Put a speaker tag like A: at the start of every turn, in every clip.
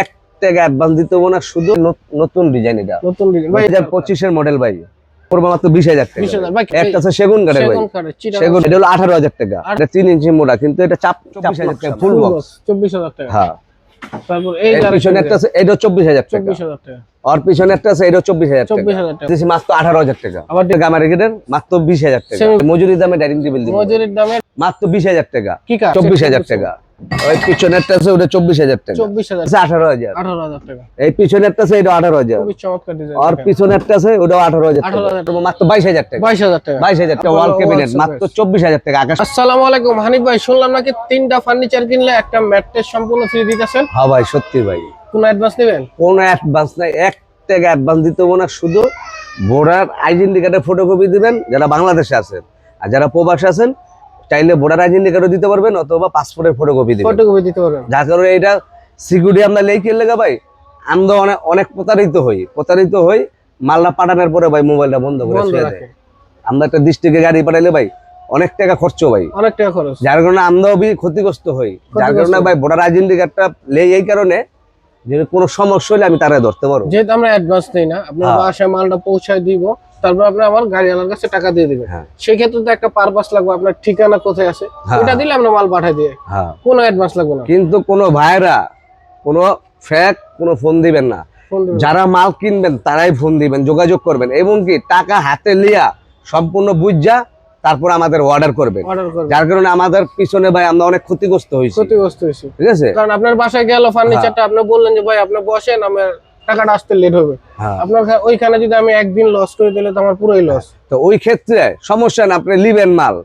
A: এক টাকা অ্যাডভান্স দিতে হব না শুধু নতুন ডিজাইন এটা।
B: নতুন ডিজাইন
A: দুই হাজার পঁচিশের মডেল ভাই। পড়বে মাত্র বিশ হাজার টাকা। একটা আছে সেগুন কাঠের ভাই।
B: সেগুন
A: এটা হলো আঠারো হাজার টাকা। এটা তিন ইঞ্চি মোটা কিন্তু এটা চাপ চব্বিশ হাজার টাকা ফুল বক্স
B: বক্স চব্বিশ হাজার টাকা।
A: হ্যাঁ।
B: তারপর এই
A: পিছনে একটা আছে এটা চব্বিশ হাজার টাকা।
B: চব্বিশ হাজার টাকা।
A: আর পিছনে একটা আছে এটা চব্বিশ হাজার টাকা
B: চব্বিশ হাজার টাকা
A: মাত্র আঠারো হাজার টাকা
B: আবার
A: গামা রেগেটের মাত্র বিশ হাজার টাকা দামে ডাইনিং টেবিল দিব
B: মজুরির দামে
A: মাত্র বিশ হাজার টাকা
B: কি কাঠ
A: চব্বিশ হাজার টাকা ওই পিছনেরটা আছে ওটা চব্বিশ হাজার টাকা
B: চব্বিশ হাজার
A: আঠারো হাজার
B: আঠারো হাজার টাকা
A: এই পিছনেরটা আছে এটা আঠারো হাজার আর পিছনেরটা আছে ওটাও আঠারো হাজার
B: 18,000
A: টাকা মাত্র বাইশ হাজার টাকা
B: বাইশ হাজার টাকা
A: বাইশ হাজার টাকা ওয়াল ক্যাবিনেট মাত্র চব্বিশ হাজার টাকা আকাশ
B: আসসালামু আলাইকুম হানিফ ভাই শুনলাম নাকি তিনটা ফার্নিচার কিনলে একটা ম্যাট্রেস সম্পূর্ণ ফ্রি দিতেছেন
A: হ্যাঁ ভাই সত্যি ভাই
B: কোন অ্যাডভান্স নেবেন?
A: কোনো অ্যাডভান্স নাই। এক টাকা অ্যাডভান্স দিতে হব না শুধু বোর্ডার আইডেন্টি কার্ডের ফটোকপি দিবেন যারা বাংলাদেশে আছেন। আর যারা প্রবাসে আছেন চাইলে বোর্ডার আইডেন্টি কার্ডও দিতে পারবেন অথবা পাসপোর্টের ফটোকপি দিবেন।
B: ফটোকপি দিতে পারবেন।
A: যার কারণে এটা সিকিউরিটি আমরা লেখে লেগা ভাই আমরা অনেক অনেক প্রতারিত হই। প্রতারিত হই মাল্লা পাঠানোর পরে ভাই মোবাইলটা বন্ধ করে শুয়ে দেয়। আমরা একটা ডিস্ট্রিক্টে গাড়ি পাঠাইলে ভাই অনেক টাকা খরচ ভাই।
B: অনেক টাকা খরচ।
A: যার কারণে আমরাও ক্ষতিগ্রস্ত হই। যার কারণে। ভাই ভোটার আইডেন্টি কার্ডটা লেই এই কারণে যে কোনো সমস্যা হলে আমি তারা ধরতে পারব।
B: যেহেতু আমরা অ্যাডভান্স নেই না আপনার
A: হ্যাঁ।
B: বাসায় মালটা পৌঁছায় দিব তারপর আপনি আমার গাড়িওয়ালার কাছে টাকা দিয়ে দিবেন।
A: হ্যাঁ।
B: সেই ক্ষেত্রে তো একটা পারপাস লাগবে আপনার ঠিকানা কোথায় আছে
A: হ্যাঁ।
B: ওটা দিলে আমরা মাল পাঠাই দিয়ে। কোনো অ্যাডভান্স লাগবে না।
A: কিন্তু কোনো ভাইরা কোনো ফ্যাক কোনো ফোন দিবেন না। যারা মাল কিনবেন তারাই ফোন দিবেন যোগাযোগ করবেন। এবং কি টাকা হাতে লিয়া সম্পূর্ণ বুঝা তারপর আমাদের অর্ডার করবেন। যার কারণে আমাদের পিছনে ভাই আমরা অনেক ক্ষতিগ্রস্ত হয়েছি।
B: ক্ষতিগ্রস্ত হয়েছে।
A: ঠিক আছে?
B: কারণ আপনার বাসায় গেল ফার্নিচারটা আপনি বললেন যে ভাই আপনি বসেন আমার টাকাটা আসতে লেট হবে।
A: হ্যাঁ।
B: আপনার ওইখানে যদি আমি একদিন লস করে দিলে তো আমার পুরোই লস
A: তো ওই ক্ষেত্রে সমস্যা না আপনি লিবেন মাল।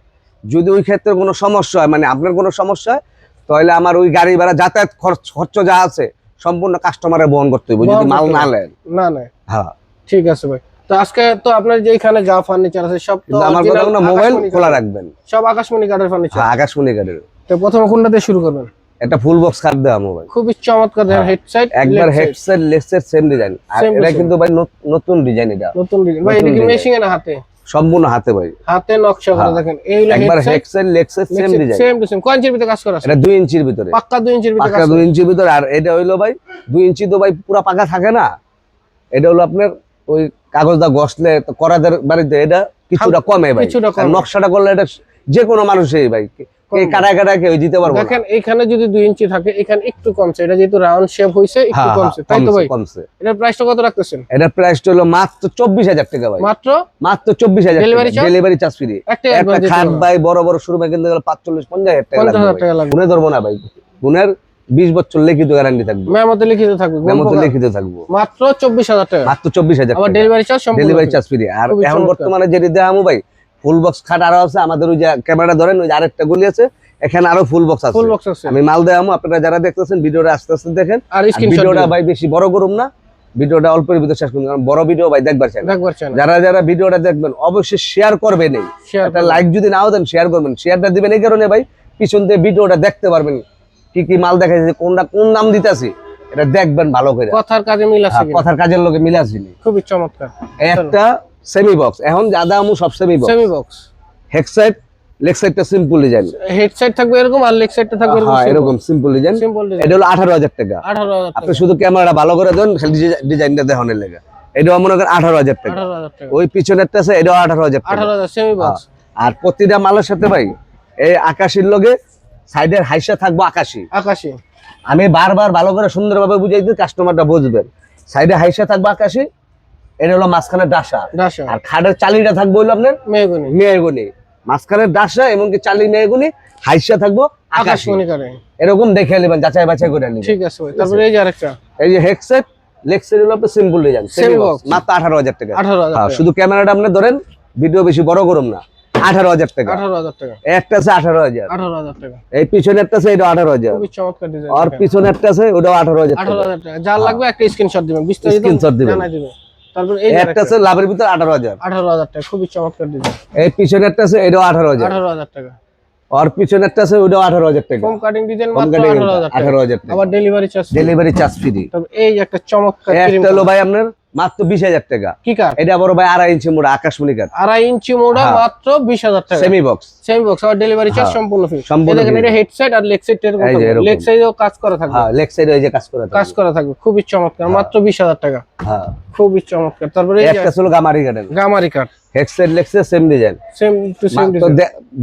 A: যদি ওই ক্ষেত্রে কোনো সমস্যা হয় মানে আপনার কোনো সমস্যা হয় তাহলে আমার ওই গাড়ি ভাড়া যাতায়াত খরচ খরচ যা আছে সম্পূর্ণ কাস্টমারে বহন করতে হবে যদি মাল না। নেন।
B: না না
A: হ্যাঁ।
B: ঠিক আছে ভাই। তো আজকে তো আপনার যেখানে যা ফার্নিচার আছে সব
A: আমার কথা কোনো মোবাইল খোলা রাখবেন।
B: সব আকাশমণি কাঠের ফার্নিচার
A: হ্যাঁ আকাশমণি গাড়ির
B: তো প্রথমে কোনটা দিয়ে শুরু করবেন?
A: একটা ফুল বক্স কাট দেওয়া মোবাইল
B: খুবই চমৎকার দেখেন
A: হ্যাঁ।
B: হেডসাইড
A: একবার headset leg set same design আর এটা কিন্তু ভাই নতুন ডিজাইন এটা।
B: নতুন ডিজাইন ভাই এটা কি মেশিং না হাতে?
A: সম্পূর্ণ হাতে ভাই।
B: হাতে নকশা করা
A: হ্যাঁ।
B: দেখেন। এই হলো
A: একবার headset leg set same design
B: same same কয় ইঞ্চির ভিতরে কাজ করা আছে?
A: এটা দুই ইঞ্চির ভিতরে।
B: পাক্কা 2 ইঞ্চির ভিতরে
A: পাকা
B: কাজ
A: দুই ইঞ্চির ভিতরে। আর এটা হইল ভাই দুই ইঞ্চি তো ভাই পুরা পাকা থাকে না। এটা হলো আপনার ওই কাগজ দা ঘষলে তো করাদের বাড়িতে এটা কিছুটা কমে ভাই। নকশাটা করলে এটা যে কোনো মানুষই ভাই এই কাটা কাটা কেউ দিতে পারব
B: দেখেন এখানে যদি 2 ইঞ্চি থাকে এখানে একটু কমছে। এটা যেহেতু রাউন্ড শেপ হইছে একটু
A: হ্যাঁ,
B: কমছে।
A: হ্যাঁ,
B: তাই তো
A: কমছে,
B: ভাই?
A: কমছে।
B: এটার প্রাইসটা কত রাখতেছেন?
A: এটা প্রাইসটা হলো মাত্র চব্বিশ হাজার টাকা ভাই।
B: মাত্র?
A: মাত্র চব্বিশ হাজার ডেলিভারি চার্জ ফ্রি
B: একটা
A: খাট ভাই বড় বড় শোরুমে কিনতে গেলে পাঁচচল্লিশ পঞ্চাশ হাজার টাকা
B: 50000 টাকা লাগবে।
A: গুনে ধরবো না ভাই। গুনের বিশ বছর লিখিত গ্যারান্টি থাকবে।
B: মেমোতে লিখিত থাকবে
A: মেমোতে লিখিত থাকব।
B: মাত্র 24000 টাকা।
A: মাত্র চব্বিশ হাজার
B: আবার ডেলিভারি চার্জ সম্পূর্ণ
A: ডেলিভারি চার্জ ফ্রি আর এখন। বর্তমানে যেটি দেওয়া ভাই ফুল বক্স খাট আরও আছে আমাদের ওই যে ক্যামেরা ধরেন ওই আরেকটা গুলি আছে এখানে আরও ফুল বক্স আছে।
B: ফুল বক্স আছে।
A: আমি মাল দেওয়া আপনারা যারা দেখতেছেন ভিডিওটা আস্তে আস্তে দেখেন।
B: আর স্ক্রিনশট
A: ভিডিওটা ভাই বেশি বড় করুম না ভিডিওটা অল্পের ভিতর শেষ করুন কারণ বড় ভিডিও ভাই দেখবার চাই যারা যারা ভিডিওটা দেখবেন অবশ্যই শেয়ার করবেন এই। একটা লাইক যদি নাও দেন শেয়ার করবেন। শেয়ারটা দিবেন এই কারণে ভাই পিছন দিয়ে ভিডিওটা দেখতে পারবেন। কি কি মাল দেখা যাচ্ছে কোনটা কোন নাম দিতেছি এটা দেখবেন ভালো করে।
B: কথার কাজে মিল আছে
A: হ্যাঁ, কথার কাজের লোকে মিলে আসিনি
B: খুবই চমৎকার।
A: একটা সেমি বক্স এখন যা আমু সব semi box
B: semi box
A: head side leg সাইডটা সিম্পল ডিজাইন
B: হেড সাইড থাকবে এরকম আর লেগ সাইডটা থাকবে
A: হ্যাঁ এরকম সিম্পল ডিজাইন
B: সিম্পল ডিজাইন
A: এটা হলো আঠারো হাজার টাকা।
B: 18000 টাকা
A: আপনি শুধু ক্যামেরাটা ভালো করে দেন খালি ডিজাইনটা দেখানোর লেগে। এটাও মনে করেন আঠারো হাজার টাকা।
B: 18000 টাকা।
A: ওই পিছনেরটা আছে এটাও আঠারো হাজার টাকা।
B: 18000 সেমি বক্স
A: আর প্রতিটা মালের সাথে ভাই এই আকাশের লগে সাইডের হাইসা থাকব আকাশি।
B: আকাশি।
A: আমি বারবার ভালো করে সুন্দরভাবে বুঝাই দিই কাস্টমারটা বুঝবেন। সাইডে হাইসা থাকব আকাশি এটা হলো মাঝখানে ডাসা। আর খাটের চালিটা থাকব হলো আপনার
B: মেগুনি
A: মেয়েগুনি মাঝখানে ডাসা এবং কি চালি মেয়েগুনি হাইসা থাকব আকাশি।
B: আকাশমণি করে
A: এরকম দেখে নেবেন যাচাই বাছাই করে নেবেন।
B: ঠিক আছে তারপরে এই যে আরেকটা।
A: এই যে হেডসেট লেক্সের হলো আপনার সিম্পল ডিজাইন মাত্র আঠারো হাজার টাকা।
B: 18000
A: হ্যাঁ,
B: টাকা।
A: শুধু ক্যামেরাটা আপনি ধরেন ভিডিও বেশি বড় করুন না। আঠারো হাজার টাকা।
B: 18000 টাকা।
A: একটা আছে আঠারো হাজার।
B: 18000 টাকা।
A: এই পিছনে একটা আছে এটা আঠারো হাজার।
B: খুবই চমৎকার ডিজাইন
A: আর পিছনে একটা আছে ওটাও আঠারো হাজার টাকা।
B: 18000 টাকা। যার লাগবে একটা স্ক্রিনশট দিবেন বিস্তারিত
A: Screenshot দিবেন।
B: দিবেন। তারপর এই
A: একটা আছে লাভের ভিতরে আঠারো হাজার।
B: 18000 টাকা খুবই চমৎকার ডিজাইন
A: এই পিছনে একটা আছে এটাও আঠারো হাজার।
B: 18000 টাকা।
A: আর পিছনে একটা আছে ওটাও আঠারো টাকা।
B: কম কাটিং ডিজাইন মাত্র 18000 টাকা
A: আঠারো হাজার
B: আবার delivery charge
A: delivery charge free
B: তারপর এই একটা চমৎকার
A: হলো ভাই আপনার মাত্র বিশ হাজার টাকা।
B: কি কাঠ
A: এটা বড় ভাই আড়াই ইঞ্চি মোড়া আকাশমণি কাঠ
B: আড়াই ইঞ্চি মোড়া
A: হ্যাঁ।
B: মাত্র বিশ হাজার টাকা।
A: সেমি বক্স
B: সেমি বক্স আর ডেলিভারি চার্জ
A: হ্যাঁ,
B: সম্পূর্ণ ফ্রি
A: সম্পূর্ণ
B: এটা হেড সাইড আর লেগ সাইড
A: এই এরকম।
B: লেগ সাইডেও কাজ করা থাকবে।
A: হ্যাঁ লেগ সাইডে ওই যে কাজ করে
B: কাজ করা থাকবে খুবই চমৎকার। মাত্র বিশ হাজার টাকা।
A: হ্যাঁ।
B: খুবই চমৎকার। তারপরে
A: একটা ছিল গামারি কাঠের
B: গামারি কাঠ
A: head side leg side same design
B: same to same
A: মাত্র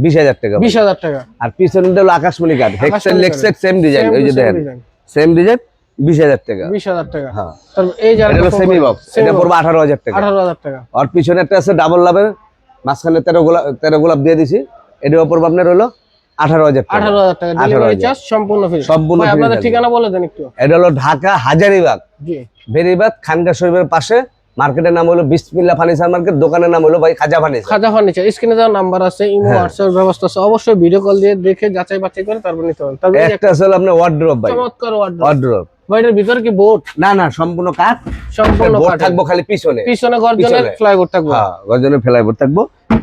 A: বিশ হাজার টাকা
B: বিশ হাজার টাকা।
A: আর পিছনে হলো আকাশমণি কাঠ হেড সাইড লেগ
B: কাঠ।
A: সাইড সেম ডিজাইন ওই যে দেখেন। সেম ডিজাইন বিশ হাজার টাকা।
B: বিশ হাজার টাকা।
A: হ্যাঁ।
B: এই যে
A: সেমি বক্স এটা পড়বে আঠারো হাজার টাকা।
B: আঠারো হাজার টাকা।
A: আর পিছনে একটা আছে ডাবল লাভের মাঝখানে তেরো গোলাপ তেরো গোলাপ দিয়ে দিছি। এটার উপর আপনার হলো আঠারো হাজার
B: আঠারো হাজার টাকা। ডেলিভারি চার্জ সম্পূর্ণ ফ্রি
A: সম্পূর্ণ
B: আপনাদের ঠিকানা বলে দেন একটু।
A: এটা হলো ঢাকা হাজারিবাগ।
B: জি।
A: বেরিবাগ খানকা শরীফের পাশে। মার্কেটের নাম হলো বিসমিল্লা ফার্নিচার মার্কেট। দোকানের নাম হলো ভাই খাজা ফার্নিচার।
B: খাজা ফার্নিচার। স্ক্রিনে দেওয়ার নাম্বার আছে ইমো
A: হ্যাঁ।
B: হোয়াটসঅ্যাপ ব্যবস্থা আছে। অবশ্যই ভিডিও কল দিয়ে দেখে যাচাই বাছাই করে তারপর নিতে তারপর
A: একটা আছে আপনার ওয়ার্ড্রপ ভাই।
B: চমৎকার ওয়ার্ড্রোব
A: ওয়ার্ড্রপ
B: ভাইটার ভিতরে কি বোর্ড
A: না না সম্পূর্ণ কাঠ।
B: সম্পূর্ণ
A: বোর্ড থাকব খালি পিছনে।
B: পিছনে গর্জনের। ফ্লাইবোর্ড থাকবে।
A: হ্যাঁ গর্জনের ফেলাই বোর্ড থাকব।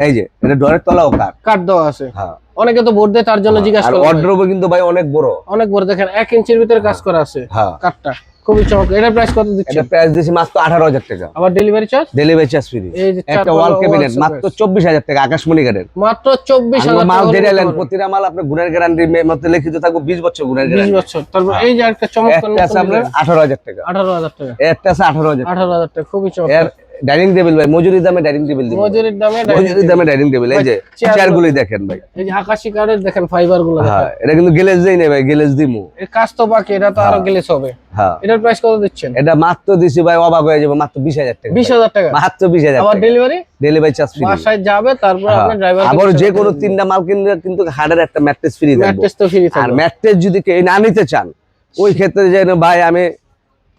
A: এই যে এটা ডরের তলাও কাঠ।
B: কাঠ দেওয়া আছে।
A: হ্যাঁ।
B: অনেকে তো বোর্ড দেয় তার জন্য জিজ্ঞাসা
A: আর
B: করে।
A: ওয়ার্ড্রোবে কিন্তু ভাই অনেক বড়।
B: অনেক বড় দেখেন এক ইঞ্চির ভিতরে কাজ করা আছে
A: হ্যাঁ।
B: কাঠটা। খুবই চমক এটা প্রাইস কত দিচ্ছে
A: এটা প্রাইস দিছি মাত্র আঠারো হাজার টাকা।
B: আবার delivery charge
A: delivery charge free
B: এই যে
A: একটা ওয়াল ক্যাবিনেট মাত্র চব্বিশ হাজার টাকা আকাশমণি গাড়ের
B: মাত্র চব্বিশ
A: আর
B: হাজার
A: মাল
B: পারবেন।
A: প্রতিটা মাল আপনার গুণের গ্যারান্টি মধ্যে লিখিত থাকব বিশ বছর গুণের গ্যারান্টি 20
B: বছর। তারপর এই যে একটা চমৎকার
A: এটা আছে আপনার আঠারো হাজার টাকা।
B: আঠারো হাজার টাকা।
A: এটা আছে আঠারো হাজার
B: আঠারো হাজার টাকা খুবই চমৎকার।
A: ডাইনিং টেবিল ভাই মজুরি দামে ডাইনিং টেবিল দিব।
B: মজুরির দামে
A: মজুরি দামে ডাইনিং টেবিল এই যে
B: চেয়ার
A: গুলি দেখেন ভাই।
B: এই যে আকাশি কাঠের দেখেন ফাইবারগুলো।
A: হ্যাঁ এটা কিন্তু গ্লেজ দেই না ভাই গ্লেজ দিমু।
B: এর কাজ তো বাকি এটা তো আরও গেলেস হবে।
A: হ্যাঁ।
B: এটার প্রাইস কত দিচ্ছেন?
A: এটা মাত্র দিছি ভাই অবাক হয়ে যাবে মাত্র বিশ হাজার টাকা।
B: বিশ হাজার টাকা?
A: মাত্র বিশ হাজার
B: আবার ডেলিভারি
A: ডেলিভারি চার্জ ফ্রি
B: বাসায় যাবে তারপর আপনার ড্রাইভার
A: আবার যে কোনো তিনটা মাল কিনলে কিন্তু হার্ডের একটা ম্যাট্রেস ফ্রি থাকবে।
B: ম্যাট্রেস তো ফ্রি
A: আর ম্যাট্রেস যদি কেউ না নিতে চান ওই ক্ষেত্রে যেন ভাই আমি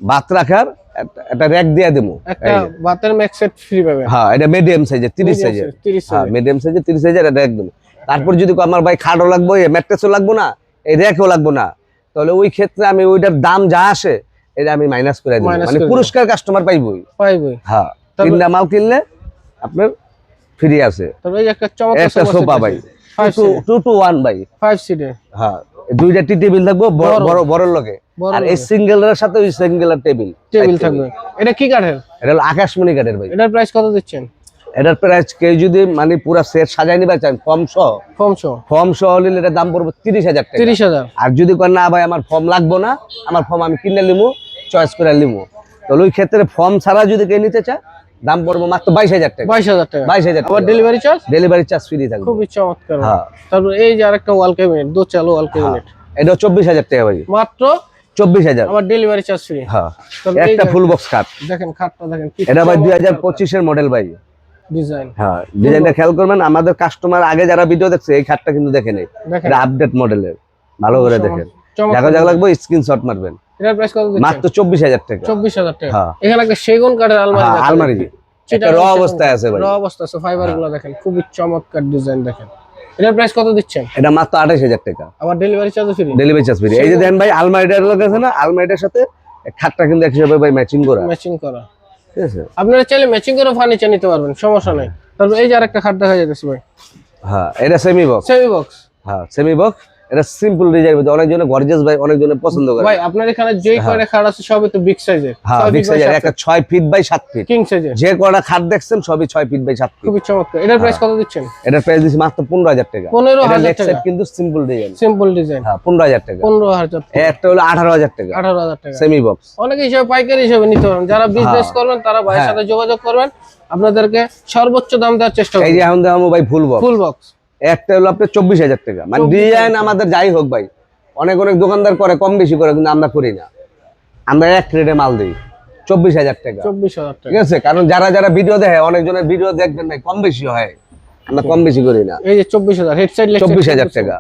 A: ভাত রাখার একটা- র্যাক দিয়ে দেবো
B: একটা বাতের ম্যাক্স সেট ফ্রি পাবে।
A: হ্যাঁ এটা মিডিয়াম সাইজের তিরিশ সাইজের
B: তিরিশ
A: হ্যাঁ মিডিয়াম সাইজের তিরিশ সাইজের এটা একদম তারপর যদি আমার ভাই খাটও লাগবে ম্যাট্রেসও লাগবো না এই র্যাকও লাগবো না তাহলে ওই ক্ষেত্রে আমি ওইটার দাম যা আসে এটা আমি মাইনাস করে দিই মানে পুরস্কার কাস্টমার পাইবই।
B: পাইবে
A: হ্যাঁ তিনটা মাল কিনলে আপনার ফ্রি আছে।
B: যে একটা চমৎকার
A: একটা সোফা ভাই।
B: ফাইভ
A: টু টু ওয়ান ভাই।
B: ফাইভ সিটের
A: হ্যাঁ দুইটা টি টেবিল থাকব বড়।
B: বড়।
A: লগে। আর এই সিঙ্গেলের সাথে ওই সিঙ্গেলের টেবিল।
B: টেবিল থাকবে। এটা কি কাঠের?
A: এটা হলো আকাশমণি কাঠের ভাই।
B: এটার প্রাইস কত দিচ্ছেন?
A: এটার প্রাইস কেউ যদি মানে পুরো সেট সাজাই নিবে চান ফর্ম সহ।
B: ফর্ম শো
A: ফর্ম সহ নিলে এটার দাম পড়বে তিরিশ হাজার টাকা।
B: তিরিশ হাজার।
A: আর যদি কয় না ভাই আমার ফর্ম লাগবো না আমার ফর্ম আমি কিনে নিবো চয়েস করে নিবো তো ওই ক্ষেত্রে ফর্ম ছাড়া যদি কেউ নিতে চায় দাম পড়বে মাত্র বাইশ হাজার টাকা।
B: বাইশ হাজার টাকা।
A: বাইশ হাজার
B: আবার
A: টাকা।
B: Delivery charge
A: delivery charge free থাকবে।
B: খুবই চমৎকার
A: হ্যাঁ।
B: তারপর এই যে আরেকটা ওয়াল ক্যাবিনেট দো চালো ওয়াল ক্যাবিনেট
A: এটা চব্বিশ হাজার টাকা ভাই।
B: মাত্র
A: চব্বিশ হাজার।
B: আবার ডেলিভারি চার্জ ফ্রি
A: হ্যাঁ। একটা ফুল বক্স কাঠ
B: দেখেন খাটটা দেখেন
A: এটা ভাই দুই হাজার পঁচিশের মডেল ভাই।
B: ডিজাইন
A: হ্যাঁ। ডিজাইনটা খেয়াল করবেন আমাদের কাস্টমার আগে যারা ভিডিও দেখছে এই খাটটা কিন্তু দেখে নেই। এটা আপডেট মডেলের ভালো করে দেখেন। দেখা যাক লাগবে স্ক্রিনশট মারবেন।
B: এটার প্রাইস কত দিচ্ছেন
A: মাত্র চব্বিশ হাজার টাকা।
B: চব্বিশ হাজার টাকা।
A: হ্যাঁ।
B: এখানে একটা সেগুন কাঠের আলমারি
A: হ্যাঁ। আলমারি। একটা র অবস্থায় আছে ভাই।
B: র অবস্থা আছে ফাইবারগুলো দেখেন। খুবই চমৎকার ডিজাইন দেখেন। এটার প্রাইস কত দিচ্ছেন?
A: এটা মাত্র আঠাশ হাজার টাকা।
B: আবার delivery charge free
A: delivery charge free এই যে দেখেন ভাই আলমারিটার লোক আছে না আলমারিটার সাথে খাটটা কিন্তু একসাথে ভাই ম্যাচিং করা।
B: ম্যাচিং করা।
A: ঠিক আছে?
B: আপনারা চাইলে ম্যাচিং করে ফার্নিচার নিতে পারবেন সমস্যা নাই। তারপর এই যে আরেকটা খাট দেখা যাইতেছে ভাই।
A: হ্যাঁ এটা সেমি বক্স
B: সেমি বক্স
A: হ্যাঁ সেমি বক্স এটা সিম্পল ডিজাইন অনেকজনে গর্জিয়াস ভাই অনেকজনে পছন্দ করে।
B: ভাই আপনার এখানে যেই কয়টা খাট আছে সবই তো বিগ সাইজের
A: হ্যাঁ বিগ সাইজের একটা ছয় ফিট বাই সাত ফিট
B: কিং সাইজের
A: যে কটা খাট দেখছেন সবই ছয় ফিট বাই সাত ফিট
B: খুবই চমৎকার। এটার প্রাইস কত দিচ্ছেন?
A: এটার প্রাইস দিচ্ছি মাত্র পনেরো হাজার টাকা।
B: পনেরো
A: এটা
B: হাজার
A: লেগ
B: টাকা।
A: সাইড কিন্তু সিম্পল ডিজাইন
B: সিম্পল ডিজাইন
A: হ্যাঁ পনেরো হাজার টাকা।
B: পনেরো হাজার
A: এই একটা হলো আঠারো হাজার টাকা।
B: আঠারো হাজার টাকা।
A: সেমি বক্স
B: অনেকে হিসাবে পাইকারি হিসাবে নিতে পারেন। যারা বিজনেস করবেন তারা ভাইয়ের
A: হ্যাঁ।
B: সাথে যোগাযোগ করবেন। আপনাদেরকে সর্বোচ্চ দাম দেওয়ার চেষ্টা
A: এই যে এখন দেখাবো ভাই ফুল বক্স
B: ফুল বক্স
A: একটা হলো আপনার চব্বিশ হাজার টাকা। মানে ডিজাইন আমাদের যাই হোক ভাই। অনেক অনেক দোকানদার করে কম বেশি করে কিন্তু আমরা করি না। আমরা এক রেটে মাল দিই। চব্বিশ হাজার টাকা।
B: চব্বিশ হাজার টাকা
A: ঠিক আছে? কারণ যারা যারা ভিডিও দেখে অনেকজনের ভিডিও দেখবেন ভাই কম বেশি হয়। আমরা কম বেশি করি না।
B: এই যে চব্বিশ হাজার হেড সাইড
A: চব্বিশ হাজার টাকা।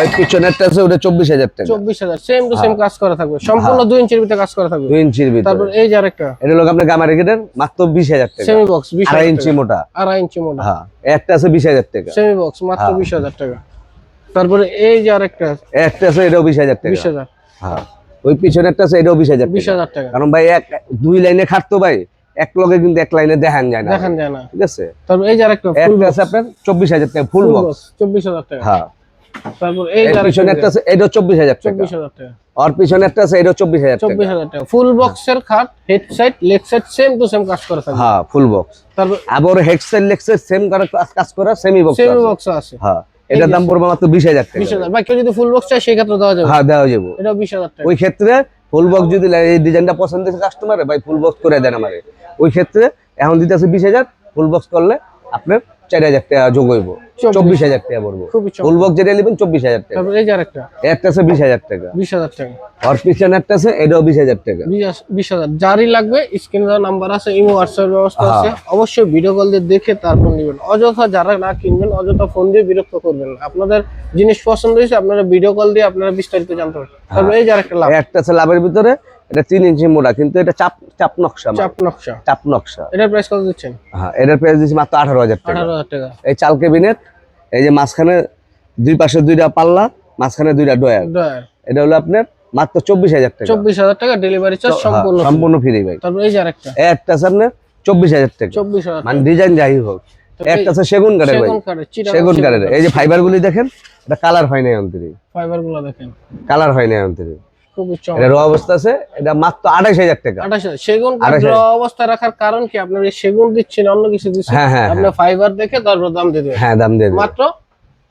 A: ওই পিছনেরটা আছে ওটা চব্বিশ হাজার টাকা।
B: চব্বিশ হাজার সেম টু সেম কাজ করা থাকবে। সম্পূর্ণ দুই ইঞ্চির ভিতরে কাজ করা থাকবে।
A: দুই ইঞ্চির
B: তারপর এই যে আরেকটা।
A: এটা লোক আপনার গামা রেকেটের মাত্র বিশ হাজার টাকা।
B: সেমি বক্স বিশ
A: আড়াই ইঞ্চি মোটা।
B: আড়াই ইঞ্চি মোটা।
A: হ্যাঁ একটা আছে বিশ হাজার টাকা।
B: সেমি বক্স মাত্র
A: হ্যাঁ।
B: বিশ হাজার টাকা। তারপরে এই যে আরেকটা।
A: একটা আছে এটাও বিশ হাজার টাকা।
B: বিশ হাজার।
A: হ্যাঁ। ওই পিছনে একটা আছে এটাও বিশ হাজার
B: বিশ হাজার টাকা।
A: কারণ ভাই এক দুই লাইনে খাটতো ভাই। এক লগে কিন্তু এক লাইনে দেখান যায় না।
B: দেখান যায় না।
A: ঠিক আছে?
B: তারপর এই যে আরেকটা ফুল
A: আছে আপনার চব্বিশ হাজার টাকা ফুল বক্স
B: বক্স চব্বিশ হাজার টাকা।
A: হ্যাঁ।
B: তারপর এই
A: এর পিছনে একটা আছে চব্বিশ হাজার টাকা।
B: চব্বিশ হাজার টাকা।
A: ওর পিছনে একটা আছে চব্বিশ হাজার টাকা।
B: চব্বিশ হাজার টাকা। ফুল বক্সের খাট head side leg side same to same কাজ করা থাকবে।
A: হ্যাঁ ফুল বক্স
B: তারপর
A: আবার হেডসেট লেক্সের সেম কাজ করা সেমি বক্স
B: সেমি বক্স আছে।
A: হ্যাঁ এটার দাম পড়বে মাত্র বিশ হাজার টাকা।
B: বিশ হাজার। বা কেউ যদি ফুল বক্স চায় সেই ক্ষেত্রে দেওয়া যাবে।
A: হ্যাঁ দেওয়া যাব।
B: বিশ হাজার টাকা।
A: ওই ক্ষেত্রে ফুল বক্স যদি এই ডিজাইনটা পছন্দ হয়েছে কাস্টমারে ভাই ফুল বক্স করে দেন আমারে। ওই ক্ষেত্রে এখন দিতে আছে বিশ হাজার ফুল বক্স করলে আপনার চার হাজার টাকা যোগ হইব।
B: চব্বিশ।
A: হাজার টাকা পড়ব। ফুল বক্স যেটা নেবেন চব্বিশ হাজার টাকা। একটা আছে বিশ হাজার টাকা।
B: বিশ হাজার টাকা।
A: পিছনে একটা আছে এটাও বিশ হাজার টাকা।
B: বিশ- হাজার যারই লাগবে স্ক্রিনে নাম্বার আছে ইমো হোয়াটসঅ্যাপ ব্যবস্থা আছে। অবশ্যই ভিডিও কল দিয়ে দেখে তারপর নেবেন। অযথা যারা না কিনবেন অযথা ফোন দিয়ে বিরক্ত করবেন আপনাদের জিনিস পছন্দ হয়েছে আপনারা ভিডিও কল দিয়ে আপনারা বিস্তারিত জানতে পারবেন। তারপর এই যে আরেকটা লাভ।
A: একটা আছে লাভের ভিতরে। এটা তিন ইঞ্চি মোটা কিন্তু এটা চাপ চাপ নকশা
B: চাপ নকশা।
A: চাপ নকশা।
B: এটার প্রাইস কত দিচ্ছেন?
A: হ্যাঁ এটার প্রাইস দিচ্ছি মাত্র আঠারো হাজার টাকা।
B: আঠারো হাজার টাকা।
A: এই চাল কেবিনেট এই যে মাঝখানে দুই পাশে দুইটা পাল্লা মাঝখানে দুইটা ডয়ার
B: ডয়ার
A: এটা হলো আপনার মাত্র চব্বিশ হাজার টাকা।
B: চব্বিশ হাজার টাকা ডেলিভারি চার্জ
A: হ্যাঁ,
B: সম্পূর্ণ
A: সম্পূর্ণ ফ্রি ভাই।
B: তারপর এই যে আরেকটা।
A: এই একটা আছে আপনার চব্বিশ হাজার টাকা।
B: চব্বিশ হাজার
A: মানে ডিজাইন যাই হোক। একটা আছে সেগুন কাঠের ভাই।
B: সেগুন কাঠের
A: সেগুন কাঠের। এই যে ফাইবার গুলি দেখেন এটা কালার হয় নাই অন্তরে।
B: ফাইবারগুলো দেখেন।
A: কালার হয় নাই অন্তরে।
B: খুবই
A: এটা
B: চমৎকার
A: র অবস্থা আছে এটা মাত্র আঠাইশ হাজার টাকা।
B: আঠাশ হাজার। সেগুন কাঠ
A: আঠাশ হাজার।
B: রাখার কারণ কি? আপনার সেগুন দিচ্ছেন অন্য কিছু দিচ্ছেন? আপনি ফাইবার দেখে তারপর দাম দিয়ে দেবেন।
A: হ্যাঁ দাম দিয়ে
B: মাত্র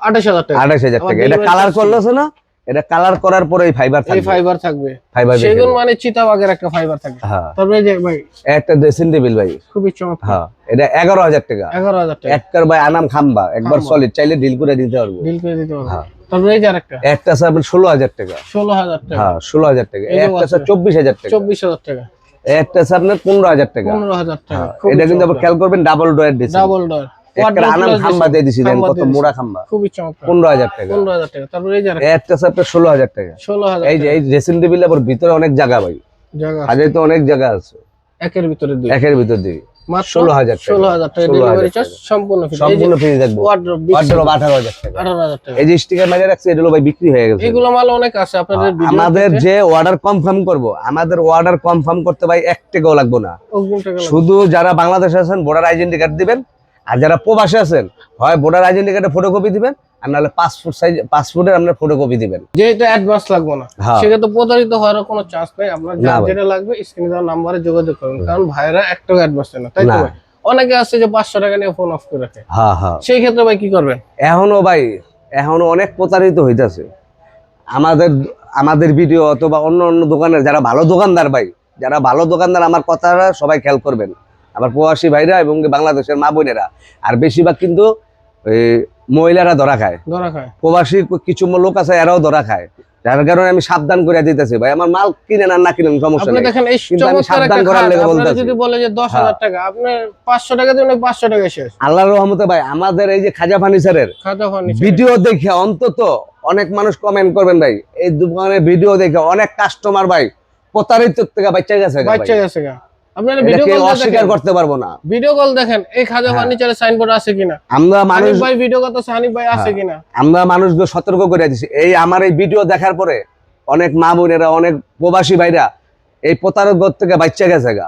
B: আঠাশ হাজার টাকা।
A: আঠাশ হাজার
B: আবার
A: টাকা। এটা কালার
B: charge
A: না এটা কালার করার পরে এই ফাইবার থাকবে।
B: ফাইবার থাকবে।
A: ফাইবার
B: সেগুন মানে চিতাবাগের একটা ফাইবার থাকবে
A: হ্যাঁ।
B: তারপরে যে ভাই
A: একটা ড্রেসিং টেবিল ভাই।
B: খুবই চমৎকার।
A: হ্যাঁ এটা এগারো হাজার টাকা।
B: এগারো হাজার টাকা।
A: একটার ভাই আনাম খাম্বা একবার সলিড চাইলে ডিল করে দিতে পারব।
B: ডিল করে দিতে পারব। তারপরে এই যে আরেকটা
A: একটা আছে আপনার ষোলো হাজার টাকা
B: ষোলো হাজার টাকা
A: হ্যাঁ ষোলো হাজার টাকা একটা আছে। চব্বিশ হাজার টাকা
B: চব্বিশ হাজার টাকা
A: একটা আছে আপনার পনেরো হাজার টাকা
B: পনেরো হাজার টাকা
A: হ্যাঁ, এটা কিন্তু আবার খেয়াল করবেন ডাবল ডোয়ার
B: ডাবল
A: খাম্বা দিয়ে দিছি দেন কত মোড়া খাম্বা
B: খুবই চমৎকার
A: পনেরো হাজার টাকা
B: পনেরো হাজার টাকা তারপরে এই যে
A: একটা আছে আপনার ষোলো হাজার টাকা
B: ষোলো হাজার
A: এই যে এই ড্রেসিং টেবিল আবার ভিতরে অনেক জায়গা ভাই
B: জায়গা
A: হাজার তো অনেক জায়গা আছে
B: একের ভিতরে
A: একের ভিতর ষোলো হাজার
B: ষোলো হাজার টাকা ডেলিভারি চার্জ সম্পূর্ণ free।
A: সম্পূর্ণ ফ্রি থাকব
B: wardrobe, বিশ
A: আঠারো হাজার টাকা।
B: আঠারো হাজার টাকা।
A: এই যে স্টিকার মারিয়ে রাখছে এটা ভাই বিক্রি হয়ে গেছে।
B: এগুলো মাল অনেক আছে আপনাদের
A: আমাদের যে অর্ডার কনফার্ম করব আমাদের অর্ডার কনফার্ম করতে ভাই এক টাকাও লাগবে না। শুধু যারা বাংলাদেশে আছেন ভোটার আইডেন্টি কার্ড দিবেন আর যারা প্রবাসে আছেন হয় ভোটার আইডেন্টি কার্ডের ফটোকপি দিবেন আর নাহলে পাসপোর্ট সাইজ পাসপোর্টের আপনার ফটোকপি দিবেন।
B: যে এটা অ্যাডভান্স লাগবে না
A: হ্যাঁ।
B: সেক্ষেত্রে প্রতারিত হওয়ার কোনো চান্স নাই। আপনার। যেটা লাগবে স্ক্রিনে দেওয়া নাম্বারে যোগাযোগ করুন। কারণ ভাইরা একটাও অ্যাডভান্স না তাই তো অনেকে আছে যে পাঁচশো টাকা নিয়ে ফোন অফ করে রাখে।
A: হ্যাঁ হ্যাঁ।
B: সেই ক্ষেত্রে ভাই কি করবেন?
A: এখনও ভাই এখনও অনেক প্রতারিত হইতাছে। আমাদের আমাদের ভিডিও অথবা অন্য অন্য দোকানের যারা ভালো দোকানদার ভাই যারা ভালো দোকানদার আমার কথাটা সবাই খেয়াল করবেন। আবার প্রবাসী ভাইরা এবং বাংলাদেশের মা বোনেরা। আর বেশিরভাগ কিন্তু মহিলারা ধরা খায়।
B: ধরা খায়।
A: প্রবাসী কিছু লোক আছে এরাও ধরা খায়। যার কারণে আমি সাবধান করে দিতেছি ভাই। আমার মাল কিনেন আর না কিনেন সমস্যা নেই।
B: দেখেন এই
A: সাবধান করার লেগে বলতেছি।
B: যদি বলে যে দশ
A: হ্যাঁ।
B: হাজার টাকা আপনার পাঁচশো টাকা দিবেন ওই পাঁচশো টাকা শেষ।
A: আল্লাহর রহমতে ভাই আমাদের এই যে খাজা ফার্নিচারের
B: খাতা ফার্নিচার
A: ভিডিও দেখে অন্তত অনেক মানুষ কমেন্ট করবেন ভাই। এই দোকানের ভিডিও দেখে অনেক কাস্টমার ভাই প্রতারিত থেকে বাচ্চা গেছে
B: বাচ্চা গেছে আপনারা ভিডিও কল
A: অস্বীকার করতে পারব না।
B: ভিডিও কল দেখেন এই খাজা
A: হ্যাঁ।
B: ফার্নিচারের সাইনবোর্ড আছে কিনা?
A: আমরা মানুষ
B: ভাই ভিডিও হানিফ ভাই আছে
A: হ্যাঁ।
B: কিনা?
A: আমরা মানুষকে সতর্ক করে দিছি। এই আমার এই ভিডিও দেখার পরে অনেক মা বোনেরা অনেক প্রবাসী ভাইরা এই প্রতারক থেকে বাচ্চা গেছে গা।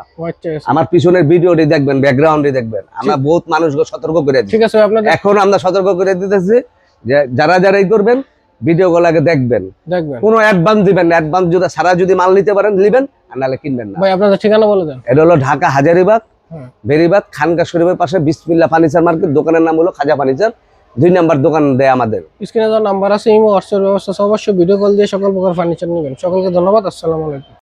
A: আমার পিছনের ভিডিওটি দেখবেন ব্যাকগ্রাউন্ডে দেখবেন। আমরা বহুত মানুষকে সতর্ক করে দিচ্ছি
B: ঠিক আছে
A: এখন আমরা সতর্ক করে দিতেছি যে যারা যারা এই করবেন ভিডিও গুলাকে দেখবেন।
B: দেখবেন।
A: কোনো অ্যাডভান্স দিবেন না। অ্যাডভান্স যদি সারা যদি মাল নিতে পারেন নেবেন আর নাহলে কিনবেন না।
B: ভাই আপনাদের ঠিকানা বলে দেন।
A: এটা হলো ঢাকা হাজারিবাগ
B: হ্যাঁ।
A: বেরিবাগ খানকা শরীফের পাশে বিসমিল্লা ফার্নিচার মার্কেট। দোকানের নাম হলো খাজা ফার্নিচার। দুই নাম্বার দোকান দেয় আমাদের।
B: স্ক্রিনে নাম্বার আছে ইমো হোয়াটসঅ্যাপ ব্যবস্থা। অবশ্যই ভিডিও কল দিয়ে সকল প্রকার ফার্নিচার নেবেন। সকলকে ধন্যবাদ আসসালামু আলাইকুম।